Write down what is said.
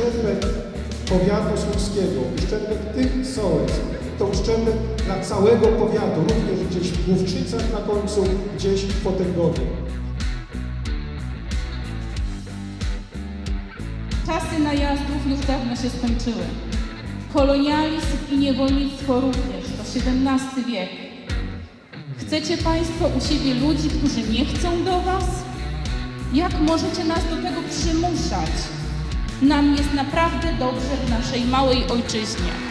Uszczerbek powiatu słupskiego, uszczerbek tych sołec, to uszczerbek dla całego powiatu, również gdzieś w Główczycach na końcu, gdzieś w Potęgowie. Czasy najazdów już dawno się skończyły. Kolonializm i niewolnictwo również, to XVII wiek. Chcecie Państwo u siebie ludzi, którzy nie chcą do Was? Jak możecie nas do tego przymuszać? Nam jest naprawdę dobrze w naszej małej ojczyźnie.